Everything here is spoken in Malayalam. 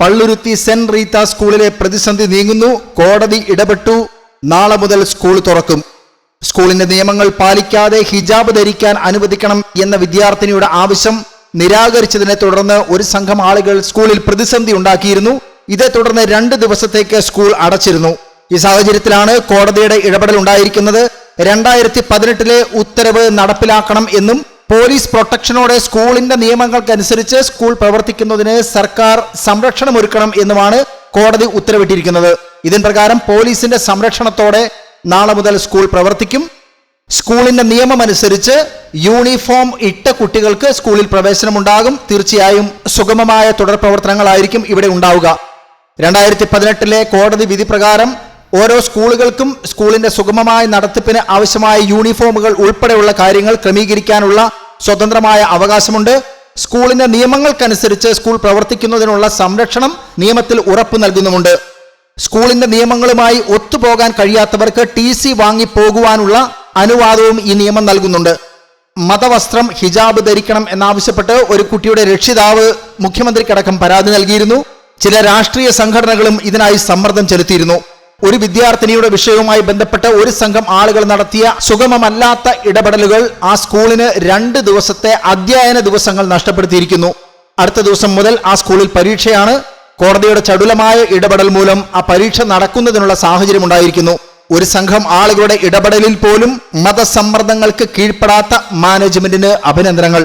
പള്ളുരുത്തി സെന്റ് റീത്ത സ്കൂളിലെ പ്രതിസന്ധി നീങ്ങുന്നു. കോടതി ഇടപെട്ടു. നാളെ മുതൽ സ്കൂൾ തുറക്കും. സ്കൂളിന്റെ നിയമങ്ങൾ പാലിക്കാതെ ഹിജാബ് ധരിക്കാൻ അനുവദിക്കണം എന്ന വിദ്യാർത്ഥിനിയുടെ ആവശ്യം നിരാകരിച്ചതിനെ തുടർന്ന് ഒരു സംഘം ആളുകൾ സ്കൂളിൽ പ്രതിസന്ധി ഉണ്ടാക്കിയിരുന്നു. ഇതേ തുടർന്ന് രണ്ട് ദിവസത്തേക്ക് സ്കൂൾ അടച്ചിരുന്നു. ഈ സാഹചര്യത്തിലാണ് കോടതിയുടെ ഇടപെടൽ ഉണ്ടായിരിക്കുന്നത്. രണ്ടായിരത്തി പതിനെട്ടിലെ ഉത്തരവ് നടപ്പിലാക്കണം എന്നും പോലീസ് പ്രൊട്ടക്ഷനോടെ സ്കൂളിന്റെ നിയമങ്ങൾക്കനുസരിച്ച് സ്കൂൾ പ്രവർത്തിക്കുന്നതിന് സർക്കാർ സംരക്ഷണം ഒരുക്കണം എന്നുമാണ് കോടതി ഉത്തരവിട്ടിരിക്കുന്നത്. ഇതിൻ പ്രകാരം പോലീസിന്റെ സംരക്ഷണത്തോടെ നാളെ മുതൽ സ്കൂൾ പ്രവർത്തിക്കും. സ്കൂളിന്റെ നിയമമനുസരിച്ച് യൂണിഫോം ഇട്ട കുട്ടികൾക്ക് സ്കൂളിൽ പ്രവേശനമുണ്ടാകും. തീർച്ചയായും സുഗമമായ തുടർ പ്രവർത്തനങ്ങളായിരിക്കും ഇവിടെ ഉണ്ടാവുക. രണ്ടായിരത്തി പതിനെട്ടിലെ കോടതി വിധി പ്രകാരം ഓരോ സ്കൂളുകൾക്കും സ്കൂളിന്റെ സുഗമമായ നടത്തിപ്പിന് ആവശ്യമായ യൂണിഫോമുകൾ ഉൾപ്പെടെയുള്ള കാര്യങ്ങൾ ക്രമീകരിക്കാനുള്ള സ്വതന്ത്രമായ അവകാശമുണ്ട്. സ്കൂളിന്റെ നിയമങ്ങൾക്കനുസരിച്ച് സ്കൂൾ പ്രവർത്തിക്കുന്നതിനുള്ള സംരക്ഷണം നിയമത്തിൽ ഉറപ്പു നൽകുന്നുമുണ്ട്. സ്കൂളിന്റെ നിയമങ്ങളുമായി ഒത്തുപോകാൻ കഴിയാത്തവർക്ക് ടി സി വാങ്ങി പോകുവാനുള്ള അനുവാദവും ഈ നിയമം നൽകുന്നുണ്ട്. മതവസ്ത്രം ഹിജാബ് ധരിക്കണം എന്നാവശ്യപ്പെട്ട് ഒരു കുട്ടിയുടെ രക്ഷിതാവ് മുഖ്യമന്ത്രിക്കടക്കം പരാതി നൽകിയിരുന്നു. ചില രാഷ്ട്രീയ സംഘടനകളും ഇതിനായി സമ്മർദ്ദം ചെലുത്തിയിരുന്നു. ഒരു വിദ്യാർത്ഥിനിയുടെ വിഷയവുമായി ബന്ധപ്പെട്ട് ഒരു സംഘം ആളുകൾ നടത്തിയ സുഗമമല്ലാത്ത ഇടപെടലുകൾ ആ സ്കൂളിന് രണ്ട് ദിവസത്തെ അധ്യയന ദിവസങ്ങൾ നഷ്ടപ്പെടുത്തിയിരിക്കുന്നു. അടുത്ത ദിവസം മുതൽ ആ സ്കൂളിൽ പരീക്ഷയാണ്. കോടതിയുടെ ചടുലമായ ഇടപെടൽ മൂലം ആ പരീക്ഷ നടക്കുന്നതിനുള്ള സാഹചര്യം ഉണ്ടായിരിക്കുന്നു. ഒരു സംഘം ആളുകളുടെ ഇടപെടലിൽ പോലും മതസമ്മർദ്ദങ്ങൾക്ക് കീഴ്പ്പെടാത്ത മാനേജ്മെന്റിന് അഭിനന്ദനങ്ങൾ.